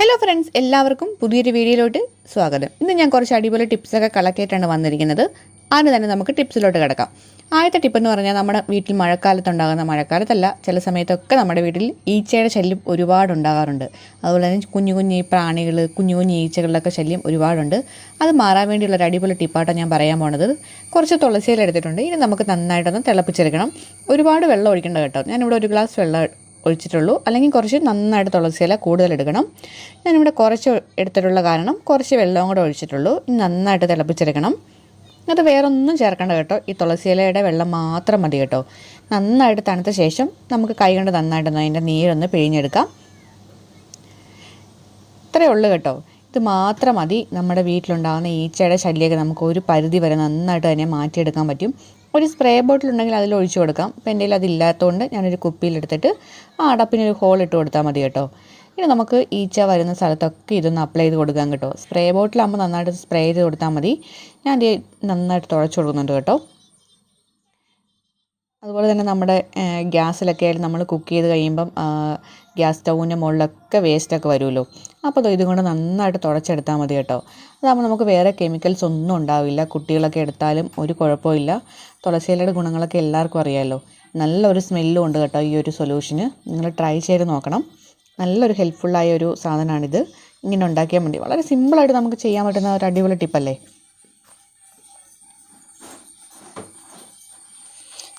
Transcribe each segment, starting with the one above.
Hello friends എല്ലാവർക്കും പുതിയൊരു വീഡിയോയിലോട്ട് സ്വാഗതം. ഇന്ന് ഞാൻ കുറച്ച് അടിപൊളി ടിപ്സൊക്കെ കളക്ട് ചെയ്തിട്ടാണ് വന്നിരിക്കുന്നത്. അതിന് തന്നെ നമുക്ക് ടിപ്സിലോട്ട് കിടക്കാം. ആദ്യത്തെ ടിപ്പ് എന്ന് പറഞ്ഞാൽ നമ്മുടെ വീട്ടിൽ മഴക്കാലത്തുണ്ടാകുന്ന മഴക്കാലത്തല്ല ചില സമയത്തൊക്കെ നമ്മുടെ വീട്ടിൽ ഈച്ചയുടെ ശല്യം ഒരുപാട് ഉണ്ടാകാറുണ്ട്. അതുപോലെ തന്നെ കുഞ്ഞു കുഞ്ഞു പ്രാണികൾ കുഞ്ഞു കുഞ്ഞു ഈച്ചകളുടെയൊക്കെ ശല്യം ഒരുപാടുണ്ട്. അത് മാറാൻ വേണ്ടിയുള്ള ഒരു അടിപൊളി ടിപ്പായിട്ടാണ് ഞാൻ പറയാൻ പോണത്. കുറച്ച് തുളസിയിലെടുത്തിട്ടുണ്ട് ഇനി നമുക്ക് നന്നായിട്ടൊന്ന് തിളപ്പിച്ചെടുക്കണം. ഒരുപാട് വെള്ളം ഒഴിക്കേണ്ട കേട്ടോ. ഞാനിവിടെ ഒരു ഗ്ലാസ് വെള്ളം ഒഴിച്ചിട്ടുള്ളൂ. അല്ലെങ്കിൽ കുറച്ച് നന്നായിട്ട് തുളസി ഇല കൂടുതൽ എടുക്കണം. ഞാനിവിടെ കുറച്ച് എടുത്തിട്ടുള്ള കാരണം കുറച്ച് വെള്ളവും കൂടെ ഒഴിച്ചിട്ടുള്ളൂ. നന്നായിട്ട് തിളപ്പിച്ചെടുക്കണം. അത് വേറൊന്നും ചേർക്കേണ്ട കേട്ടോ. ഈ തുളസി ഇലയുടെ വെള്ളം മാത്രം മതി കേട്ടോ. നന്നായിട്ട് തണുത്ത ശേഷം നമുക്ക് കൈ കൊണ്ട് നന്നായിട്ടൊന്ന് അതിന്റെ നീരൊന്ന് പിഴിഞ്ഞെടുക്കാം. ഇത്രയേ ഉള്ളൂ കേട്ടോ. ഇത് മാത്രം മതി. നമ്മുടെ വീട്ടിലുണ്ടാകുന്ന ഈച്ചയുടെ ശല്യമൊക്കെ നമുക്ക് ഒരു പരിധി വരെ നന്നായിട്ട് തന്നെ മാറ്റിയെടുക്കാൻ പറ്റും. ഒരു സ്പ്രേ ബോട്ടിൽ ഉണ്ടെങ്കിൽ അതിൽ ഒഴിച്ചു കൊടുക്കാം. ഇപ്പം എന്റെ അതില്ലാത്തതുകൊണ്ട് ഞാനൊരു കുപ്പിയിലെടുത്തിട്ട് ആ അടപ്പിനൊരു ഹോൾ ഇട്ട് കൊടുത്താൽ മതി കേട്ടോ. ഇനി നമുക്ക് ഈച്ച വരുന്ന സ്ഥലത്തൊക്കെ ഇതൊന്ന് അപ്ലൈ ചെയ്ത് കൊടുക്കാം കേട്ടോ. സ്പ്രേ ബോട്ടിലാകുമ്പോൾ നന്നായിട്ട് സ്പ്രേ ചെയ്ത് കൊടുത്താൽ മതി. ഞാൻ നന്നായിട്ട് തുടച്ചു കൊടുക്കുന്നുണ്ട് കേട്ടോ. അതുപോലെ തന്നെ നമ്മുടെ ഗ്യാസിലൊക്കെ ആയാലും നമ്മൾ കുക്ക് ചെയ്ത് കഴിയുമ്പം ഗ്യാസ് സ്റ്റൗവിന്റെ മുകളിലൊക്കെ വേസ്റ്റൊക്കെ വരുമല്ലോ. അപ്പോൾ അത് ഇതുകൊണ്ട് നന്നായിട്ട് തുടച്ചെടുത്താൽ മതി കേട്ടോ. അതാകുമ്പോൾ നമുക്ക് വേറെ കെമിക്കൽസ് ഒന്നും ഉണ്ടാവില്ല. കുട്ടികളൊക്കെ എടുത്താലും ഒരു കുഴപ്പമില്ല. തുളസിയിലയുടെ ഗുണങ്ങളൊക്കെ എല്ലാവർക്കും അറിയാമല്ലോ നല്ലൊരു സ്മെല്ലും ഉണ്ട് കേട്ടോ ഈ ഒരു സൊല്യൂഷന്. നിങ്ങൾ ട്രൈ ചെയ്ത് നോക്കണം. നല്ലൊരു ഹെൽപ്ഫുള്ളായ ഒരു സാധനമാണിത് ഇങ്ങനെ ഉണ്ടാക്കിയാൽ മതി. വളരെ സിമ്പിളായിട്ട് നമുക്ക് ചെയ്യാൻ പറ്റുന്ന ഒരു അടിപൊളി ടിപ്പല്ലേ?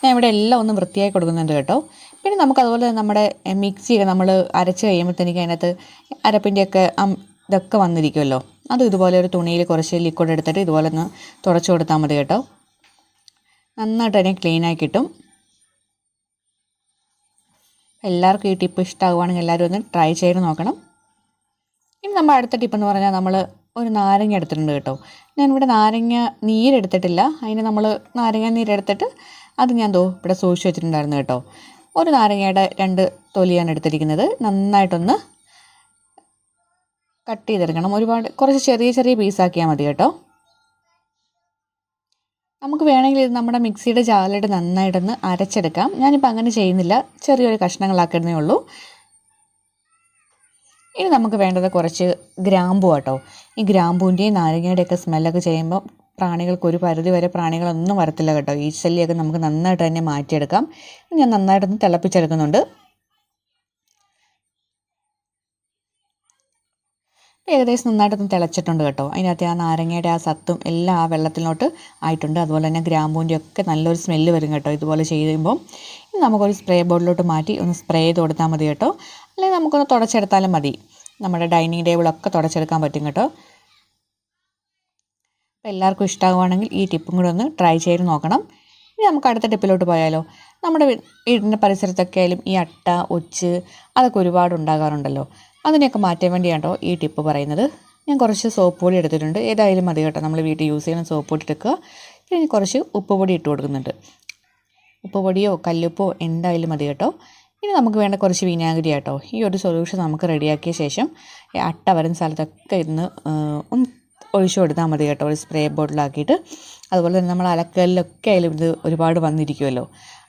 ഞാൻ ഇവിടെ എല്ലാം ഒന്ന് വൃത്തിയായി കൊടുക്കുന്നുണ്ട് കേട്ടോ. പിന്നെ നമുക്ക് അതുപോലെ നമ്മുടെ മിക്സിയൊക്കെ നമ്മൾ അരച്ച് കഴിയുമ്പോഴത്തേക്ക് അതിനകത്ത് അരപ്പിന്റെയൊക്കെ ഇതൊക്കെ വന്നിരിക്കുമല്ലോ അത് ഇതുപോലെ ഒരു തുണിയിൽ കുറച്ച് ലിക്വിഡ് എടുത്തിട്ട് ഇതുപോലെ ഒന്ന് തുടച്ചു കൊടുത്താൽ മതി കേട്ടോ. നന്നായിട്ട് തന്നെ ക്ലീനായി കിട്ടും. എല്ലാവർക്കും ഈ ടിപ്പ് ഇഷ്ടമാകുവാണെങ്കിൽ എല്ലാവരും ഒന്ന് ട്രൈ ചെയ്ത് നോക്കണം. ഇനി നമ്മൾ അടുത്ത ടിപ്പ് എന്ന് പറഞ്ഞാൽ നമ്മൾ ഒരു നാരങ്ങ എടുത്തിട്ടുണ്ട് കേട്ടോ. ഞാനിവിടെ നാരങ്ങ നീരെടുത്തിട്ടില്ല അതിന് നമ്മൾ നാരങ്ങ നീരെടുത്തിട്ട് അത് ഞാൻ ദോ ഇവിടെ സൂക്ഷിച്ച് വെച്ചിട്ടുണ്ടായിരുന്നു കേട്ടോ. ഒരു നാരങ്ങയുടെ രണ്ട് തൊലിയാണ് എടുത്തിരിക്കുന്നത്. നന്നായിട്ടൊന്ന് കട്ട് ചെയ്തെടുക്കണം. ഒരുപാട് കുറച്ച് ചെറിയ ചെറിയ പീസാക്കിയാൽ മതി കേട്ടോ. നമുക്ക് വേണമെങ്കിൽ ഇത് നമ്മുടെ മിക്സിയുടെ ജാലിട്ട് നന്നായിട്ടൊന്ന് അരച്ചെടുക്കാം. ഞാനിപ്പോൾ അങ്ങനെ ചെയ്യുന്നില്ല. ചെറിയൊരു കഷ്ണങ്ങളാക്കുന്നേ ഉള്ളൂ. ഇനി നമുക്ക് വേണ്ടത് കുറച്ച് ഗ്രാമ്പു കേട്ടോ ഈ ഗ്രാമ്പൂന്റെയും നാരങ്ങയുടെയൊക്കെ സ്മെല്ലൊക്കെ ചെയ്യുമ്പോൾ പ്രാണികൾക്ക് ഒരു പരിധി വരെ പ്രാണികളൊന്നും വരത്തില്ല കേട്ടോ. ഈ ശല്യമൊക്കെ നമുക്ക് നന്നായിട്ട് തന്നെ മാറ്റിയെടുക്കാം. ഞാൻ നന്നായിട്ടൊന്ന് തിളപ്പിച്ചെടുക്കുന്നുണ്ട്. ഏകദേശം നന്നായിട്ടൊന്ന് തിളച്ചിട്ടുണ്ട് കേട്ടോ. അതിനകത്ത് ആ നാരങ്ങയുടെ ആ സത്തും എല്ലാം ആ വെള്ളത്തിലോട്ട് ആയിട്ടുണ്ട്. അതുപോലെ തന്നെ ഗ്രാമ്പൂന്റെ ഒക്കെ നല്ലൊരു സ്മെല്ല് വരും കേട്ടോ ഇതുപോലെ ചെയ്യുമ്പോൾ നമുക്കൊരു സ്പ്രേ ബോർഡിലോട്ട് മാറ്റി ഒന്ന് സ്പ്രേ ചെയ്ത് കൊടുത്താൽ മതി കേട്ടോ. അല്ലെങ്കിൽ നമുക്കൊന്ന് തുടച്ചെടുത്താലും മതി. നമ്മുടെ ഡൈനിങ് ടേബിളൊക്കെ തുടച്ചെടുക്കാൻ പറ്റും കേട്ടോ. അപ്പോൾ എല്ലാവർക്കും ഇഷ്ടമാകുവാണെങ്കിൽ ഈ ടിപ്പും കൂടെ ഒന്ന് ട്രൈ ചെയ്ത് നോക്കണം. ഇനി നമുക്ക് അടുത്ത ടിപ്പിലോട്ട് പോയാലോ. നമ്മുടെ വീടിന്റെ പരിസരത്തൊക്കെ ആയാലും ഈ അട്ട ഒച്ച് അതൊക്കെ ഒരുപാട് ഉണ്ടാകാറുണ്ടല്ലോ. അതിനെയൊക്കെ മാറ്റാൻ വേണ്ടിയാണോ ഈ ടിപ്പ് പറയുന്നത്. ഞാൻ കുറച്ച് സോപ്പ് പൊടി എടുത്തിട്ടുണ്ട്. ഏതായാലും മതി കേട്ടോ. നമ്മൾ വീട്ടിൽ യൂസ് ചെയ്യുന്ന സോപ്പ് പൊടി എടുക്കുക. പിന്നെ കുറച്ച് ഉപ്പ് പൊടി ഇട്ട് കൊടുക്കുന്നുണ്ട്. ഉപ്പ് പൊടിയോ കല്ലുപ്പോ എന്തായാലും മതി കേട്ടോ. ഇനി നമുക്ക് വേണ്ട കുറച്ച് വിനാഗിരി ആട്ടോ. ഈ ഒരു സൊല്യൂഷൻ നമുക്ക് റെഡിയാക്കിയ ശേഷം അട്ട വരുന്ന സ്ഥലത്തൊക്കെ ഇരുന്ന് ഒന്ന് ഒഴിച്ചു കൊടുത്താൽ മതി കേട്ടോ. ഒരു സ്പ്രേ ബോട്ടിലാക്കിയിട്ട് അതുപോലെ തന്നെ നമ്മൾ അലക്കലിലൊക്കെ അതിൽ ഇത് ഒരുപാട് വന്നിരിക്കുമല്ലോ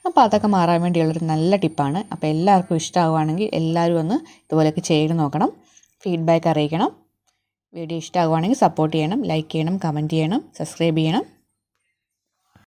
അപ്പോൾ അതൊക്കെ മാറാൻ വേണ്ടിയുള്ളൊരു നല്ല ടിപ്പാണ്. അപ്പോൾ എല്ലാവർക്കും ഇഷ്ടമാവുകയാണെങ്കിൽ എല്ലാവരും ഒന്ന് ഇതുപോലെയൊക്കെ ചെയ്ത് നോക്കണം. ഫീഡ്ബാക്ക് അറിയിക്കണം. വീഡിയോ ഇഷ്ടമാവുകയാണെങ്കിൽ സപ്പോർട്ട് ചെയ്യണം ലൈക്ക് ചെയ്യണം കമന്റ് ചെയ്യണം സബ്സ്ക്രൈബ് ചെയ്യണം.